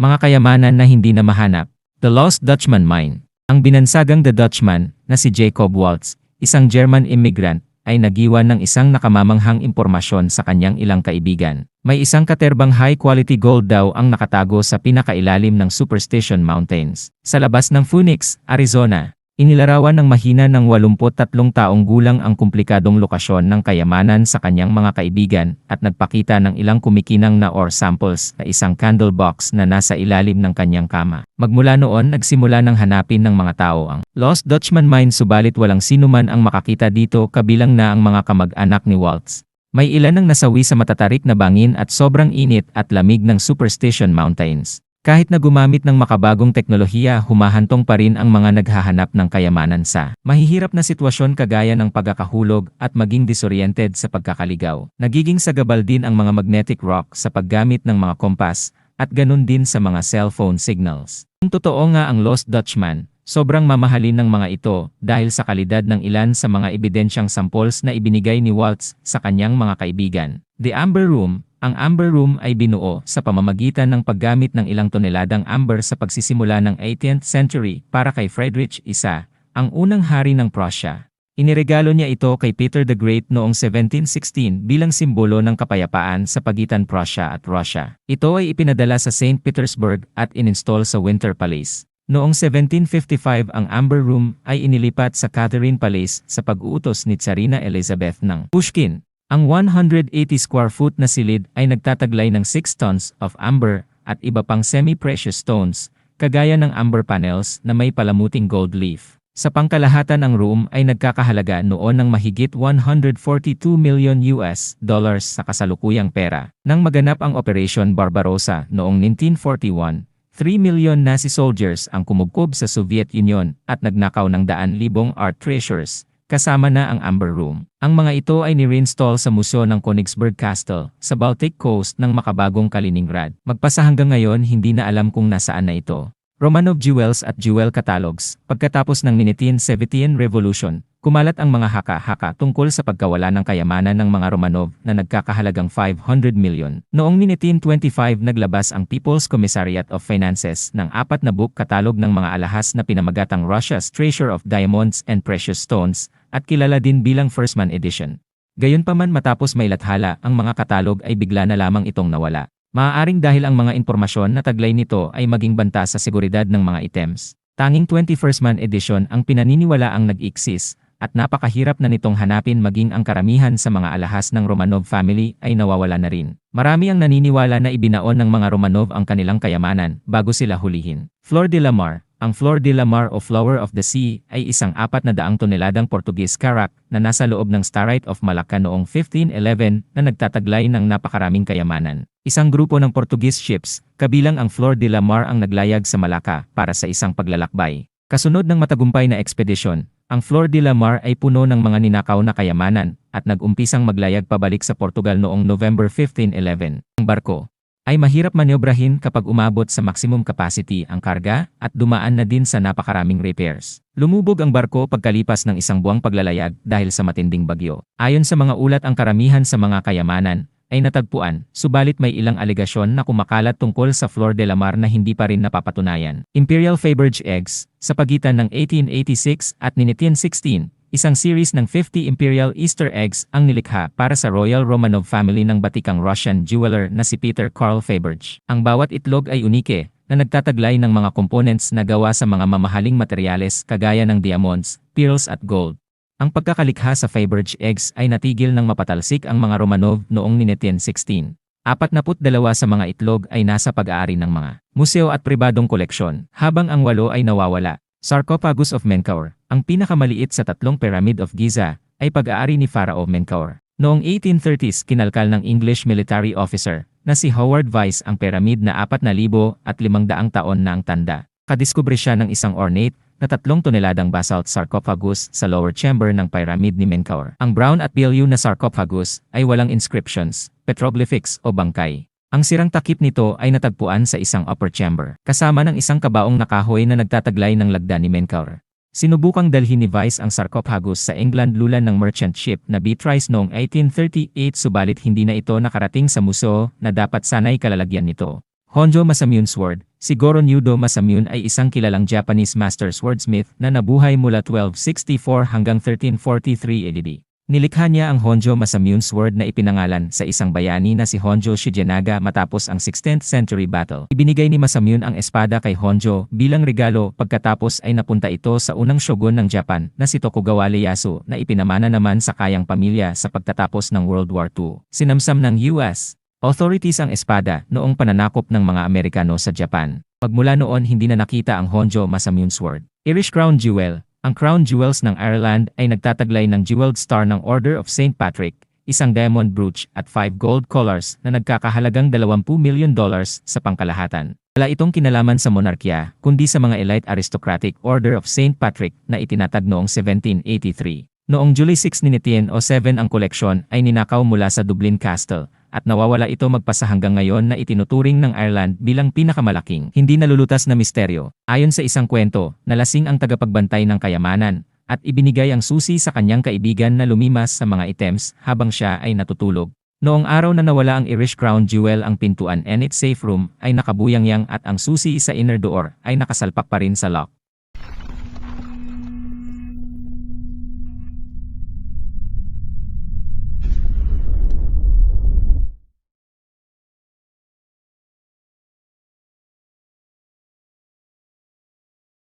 Mga kayamanan na hindi na mahanap. The Lost Dutchman Mine. Ang binansagang The Dutchman na si Jacob Waltz, isang German immigrant, ay nagiwan ng isang nakamamanghang impormasyon sa kanyang ilang kaibigan. May isang katerbang high-quality gold daw ang nakatago sa pinakailalim ng Superstition Mountains, sa labas ng Phoenix, Arizona. Inilarawan ng mahina ng 83 taong gulang ang komplikadong lokasyon ng kayamanan sa kanyang mga kaibigan at nagpakita ng ilang kumikinang na ore samples sa isang candle box na nasa ilalim ng kanyang kama. Magmula noon nagsimula ng hanapin ng mga tao ang Lost Dutchman Mine subalit walang sinuman ang makakita dito kabilang na ang mga kamag-anak ni Waltz. May ilan ang nasawi sa matatarik na bangin at sobrang init at lamig ng Superstition Mountains. Kahit na gumamit ng makabagong teknolohiya, humahantong pa rin ang mga naghahanap ng kayamanan sa mahihirap na sitwasyon kagaya ng pagkakahulog at maging disoriented sa pagkakaligaw. Nagiging sagabal din ang mga magnetic rock sa paggamit ng mga kompas at ganun din sa mga cellphone signals. Kung totoo nga ang Lost Dutchman, sobrang mamahalin ng mga ito dahil sa kalidad ng ilan sa mga ebidensyang samples na ibinigay ni Waltz sa kanyang mga kaibigan. The Amber Room, ang Amber Room ay binuo sa pamamagitan ng paggamit ng ilang toneladang amber sa pagsisimula ng 18th century para kay Friedrich I, ang unang hari ng Prussia. Iniregalo niya ito kay Peter the Great noong 1716 bilang simbolo ng kapayapaan sa pagitan Prussia at Russia. Ito ay ipinadala sa St. Petersburg at ininstall sa Winter Palace. Noong 1755 ang Amber Room ay inilipat sa Catherine Palace sa pag-uutos ni Tsarina Elizabeth ng Pushkin. Ang 180 square foot na silid ay nagtataglay ng 6 tons of amber at iba pang semi-precious stones, kagaya ng amber panels na may palamuting gold leaf. Sa pangkalahatan ang room ay nagkakahalaga noon ng mahigit 142 million US dollars sa kasalukuyang pera. Nang maganap ang Operation Barbarossa noong 1941, 3 million Nazi soldiers ang kumugkob sa Soviet Union at nagnakaw ng daan libong art treasures, kasama na ang Amber Room. Ang mga ito ay ni-reinstall sa museo ng Königsberg Castle sa Baltic Coast ng makabagong Kaliningrad. Magpasa hanggang ngayon hindi na alam kung nasaan na ito. Romanov Jewels at Jewel Catalogs Pagkatapos ng 1917 Revolution, kumalat ang mga haka-haka tungkol sa pagkawala ng kayamanan ng mga Romanov na nagkakahalagang 500 million. Noong 1925 naglabas ang People's Commissariat of Finances ng apat na book katalog ng mga alahas na pinamagatang Russia's Treasure of Diamonds and Precious Stones at kilala din bilang First Man Edition. Gayunpaman matapos may lathala, ang mga katalog ay bigla na lamang itong nawala. Maaaring dahil ang mga impormasyon na taglay nito ay maging banta sa seguridad ng mga items. Tanging 21st Man Edition ang pinaniniwala ang nag-exist at napakahirap na nitong hanapin maging ang karamihan sa mga alahas ng Romanov family ay nawawala na rin. Marami ang naniniwala na ibinaon ng mga Romanov ang kanilang kayamanan bago sila hulihin. Flor de la Mar, ang Flor de la Mar o Flower of the Sea ay isang apat na daang toneladang Portuguese karak na nasa loob ng Starite of Malacca noong 1511 na nagtataglay ng napakaraming kayamanan. Isang grupo ng Portuguese ships, kabilang ang Flor de la Mar ang naglayag sa Malacca para sa isang paglalakbay. Kasunod ng matagumpay na ekspedisyon, ang Flor de la Mar ay puno ng mga ninakaw na kayamanan at nag-umpisang maglayag pabalik sa Portugal noong November 1511. Ang barko, ay mahirap manyobrahin kapag umabot sa maximum capacity ang karga at dumaan na din sa napakaraming repairs. Lumubog ang barko pagkalipas ng isang buwang paglalayag dahil sa matinding bagyo. Ayon sa mga ulat ang karamihan sa mga kayamanan ay natagpuan, subalit may ilang alegasyon na kumakalat tungkol sa Flor de la Mar na hindi pa rin napapatunayan. Imperial Faberge Eggs, sa pagitan ng 1886 at 1916, isang series ng 50 Imperial Easter eggs ang nilikha para sa Royal Romanov family ng batikang Russian jeweler na si Peter Karl Faberge. Ang bawat itlog ay unike, na nagtataglay ng mga components na gawa sa mga mamahaling materyales kagaya ng diamonds, pearls at gold. Ang pagkakalikha sa Faberge eggs ay natigil ng mapatalsik ang mga Romanov noong 1916. 42 sa mga itlog ay nasa pag-aari ng mga museo at pribadong koleksyon, habang ang walo ay nawawala. Sarcophagus of Menkaure, ang pinakamaliit sa tatlong Pyramid of Giza, ay pag-aari ni Pharaoh Menkaure. Noong 1830s kinalkal ng English military officer na si Howard Vyse ang pyramid na 4,500 taon na ang tanda. Kadiskubre siya ng isang ornate na tatlong toneladang basalt sarcophagus sa lower chamber ng pyramid ni Menkaure. Ang brown at bilyu na sarcophagus ay walang inscriptions, petroglyphics o bangkay. Ang sirang takip nito ay natagpuan sa isang upper chamber, kasama ng isang kabaong nakahoy na nagtataglay ng lagda ni Menkaure. Sinubukang dalhin ni Vice ang sarcophagus sa England lulan ng merchant ship na Beatrice noong 1838 subalit hindi na ito nakarating sa museo na dapat sanay kalalagyan nito. Honjo Masamune Sword, si Goro Nyudo Masamune ay isang kilalang Japanese master swordsmith na nabuhay mula 1264 hanggang 1343 AD. Nilikha niya ang Honjo Masamune Sword na ipinangalan sa isang bayani na si Honjo Shigenaga matapos ang 16th century battle. Ibinigay ni Masamune ang espada kay Honjo bilang regalo pagkatapos ay napunta ito sa unang shogun ng Japan na si Tokugawa Ieyasu na ipinamana naman sa kayang pamilya sa pagtatapos ng World War II. Sinamsam ng US authorities ang espada noong pananakop ng mga Amerikano sa Japan. Pagmula noon hindi na nakita ang Honjo Masamune Sword. Irish Crown Jewel ang crown jewels ng Ireland ay nagtataglay ng jeweled star ng Order of St. Patrick, isang diamond brooch at 5 gold collars na nagkakahalagang 20 million dollars sa pangkalahatan. Wala itong kinalaman sa monarkya, kundi sa mga elite aristocratic Order of St. Patrick na itinatag noong 1783. Noong July 6 ni 1907 ang koleksyon ay ninakaw mula sa Dublin Castle, at nawawala ito magpasa hanggang ngayon na itinuturing ng Ireland bilang pinakamalaking, hindi nalulutas na misteryo. Ayon sa isang kwento, nalasing ang tagapagbantay ng kayamanan, at ibinigay ang susi sa kanyang kaibigan na lumimas sa mga items habang siya ay natutulog. Noong araw na nawala ang Irish Crown Jewel ang pintuan and its safe room ay nakabuyang-yang at ang susi sa inner door ay nakasalpak pa rin sa lock.